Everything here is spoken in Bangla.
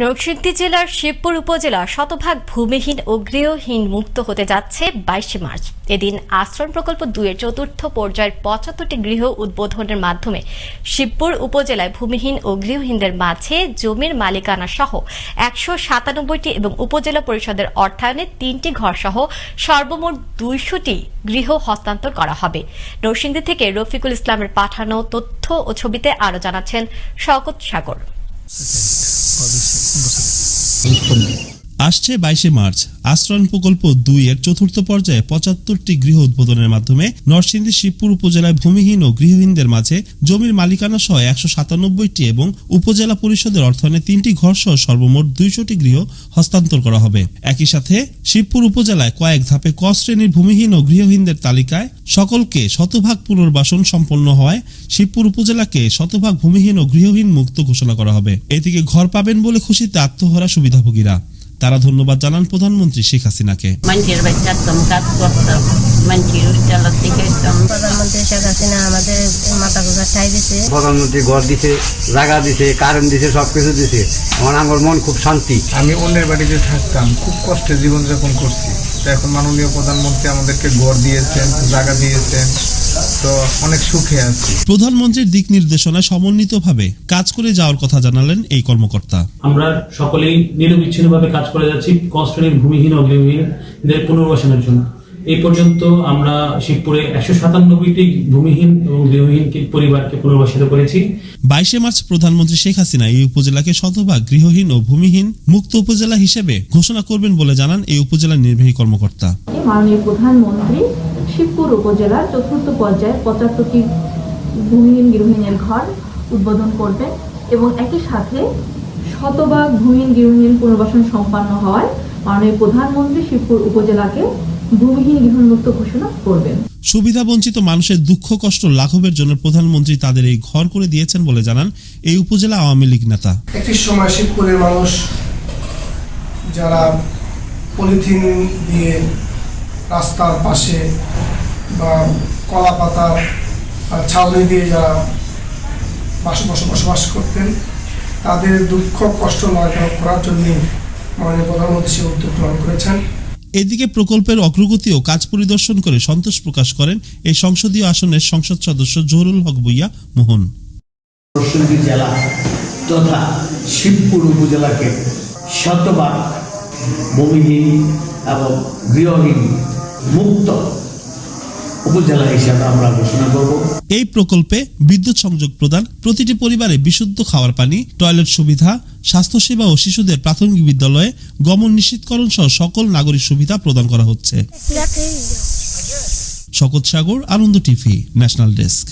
নরসিংদী জেলার শিবপুর উপজেলা শতভাগ ভূমিহীন ও গৃহহীন মুক্ত হতে যাচ্ছে বাইশে মার্চ। এদিন আশ্রম প্রকল্প দুইয়ের চতুর্থ পর্যায়ের পঁচাত্তরটি গৃহ উদ্বোধনের মাধ্যমে শিবপুর উপজেলায় ভূমিহীন ও গৃহহীনদের মাঝে জমির মালিকানা সহ একশো সাতানব্বইটি এবং উপজেলা পরিষদের অর্থায়নে তিনটি ঘর সহ সর্বমোট দুইশোটি গৃহ হস্তান্তর করা হবে। নরসিংদী থেকে রফিকুল ইসলামের পাঠানো তথ্য ও ছবিতে আরও জানাচ্ছেন শওকত সাগর। Así আসছে বাইশে মার্চ। আশ্রয়ণ প্রকল্প দুই এর চতুর্থ পর্যায়ে পঁচাত্তরটি গৃহ উদ্বোধনের মাধ্যমে নরসিংদী শিবপুর উপজেলায় ভূমিহীন ও গৃহহীনদের মাঝে জমির মালিকানা সহ একশো সাতানব্বইটি এবং উপজেলা পরিষদের অর্থায়নে তিনটি ঘর সহ সর্বমোট দুইশোটি গৃহ হস্তান্তর করা হবে। একই সাথে শিবপুর উপজেলায় কয়েক ধাপে ক শ্রেণির ভূমিহীন ও গৃহহীনদের তালিকায় সকলকে শতভাগ পুনর্বাসন সম্পন্ন হওয়ায় শিবপুর উপজেলাকে শতভাগ ভূমিহীন ও গৃহহীন মুক্ত ঘোষণা করা হবে। এদিকে ঘর পাবেন বলে খুশিতে আত্মহরা সুবিধাভোগীরা। তারা ধন্যবাদ জানান প্রধানমন্ত্রী শেখ হাসিনাকে। প্রধানমন্ত্রী শেখ হাসিনা আমাদের মাথা গোজা ঠাই দিছে। প্রধানমন্ত্রী ঘর দিছে জায়গা দিছে কারেন্ট দিছে সব কিছু দিছে। আমার আমার মন খুব শান্তি। আমি অন্যের বাড়িতে থাকতাম খুব কষ্টে জীবনযাপন করছি। তো এখন মাননীয় প্রধানমন্ত্রী আমাদেরকে ঘর দিয়েছেন জায়গা দিয়েছেন। তো অনেক সুখে আছি। প্রধানমন্ত্রীর দিক নির্দেশনায় সমন্বিতভাবে কাজ করে যাওয়ার কথা জানালেন এই কর্মকর্তা। আমরা সকলেই নিরবিচ্ছিন্নভাবে কাজ করে যাচ্ছি কষ্টহীন ভূমিহীন ও গৃহহীনদের পুনর্বাসনের জন্য। এই পর্যন্ত আমরা শিবপুরে একশো সাতানব্বইটি ভূমিহীন এবং গৃহহীন পরিবারকে পুনর্বাসিত করেছি। বাইশে মার্চ প্রধানমন্ত্রী শেখ হাসিনা এই উপজেলাকে শতভাগ গৃহহীন ও ভূমিহীন মুক্ত উপজেলা হিসেবে ঘোষণা করবেন বলে জানান এই উপজেলার নির্বাহী কর্মকর্তা। মাননীয় প্রধানমন্ত্রী শিবপুর উপজেলার চতুর্থ পর্যায়ে পঁচাত্তরটি ভূমিহীন গৃহহীনের ঘর উদ্বোধন করবেন এবং একই সাথে শতভাগ ভূমিহীন গৃহহীন পুনর্বাসন সম্পন্ন হওয়ায় মাননীয় প্রধানমন্ত্রী শিবপুর উপজেলাকে ভূমিহীন গৃহমুক্ত ঘোষণা করবেন। সুবিধা বঞ্চিত মানুষের দুঃখ কষ্ট লাঘবের জন্য প্রধানমন্ত্রী তাদের এই ঘর করে দিয়েছেন বলে জানান এই উপজেলা আওয়ামী লীগ নেতা। একটি সময় শিবপুরের মানুষ যারা পলিথিন দিয়ে রাস্তার পাশে বা কলা পাতার আহ, ছাউনি দিয়ে যারা বাস বস- বসবাস করতেন তাদের দুঃখ কষ্ট লাঘব করার জন্য মাননীয় প্রধানমন্ত্রী সে উদ্যোগ গ্রহণ করেছেন। এদিকে প্রকল্পের অগ্রগতি ও কাজ পরিদর্শন করে সন্তোষ প্রকাশ করেন এই সংসদীয় আসনের সংসদ সদস্য জহুরুল হক ভুইয়া মোহন। জেলা তথা শিবপুর উপজেলাকে শতভাগ ভূমিহীন এবং গৃহহীন মুক্ত উপজেলা হিসাবে আমরা ঘোষণা করব। এই প্রকল্পে বিদ্যুৎ সংযোগ প্রদান প্রতিটি পরিবারে বিশুদ্ধ খাওয়ার পানি টয়লেট সুবিধা স্বাস্থ্যসেবা ও শিশুদের প্রাথমিক বিদ্যালয়ে গমন নিশ্চিতকরণ সহ সকল নাগরিক সুবিধা প্রদান করা হচ্ছে। শকত Sagar Ananda TV national desk.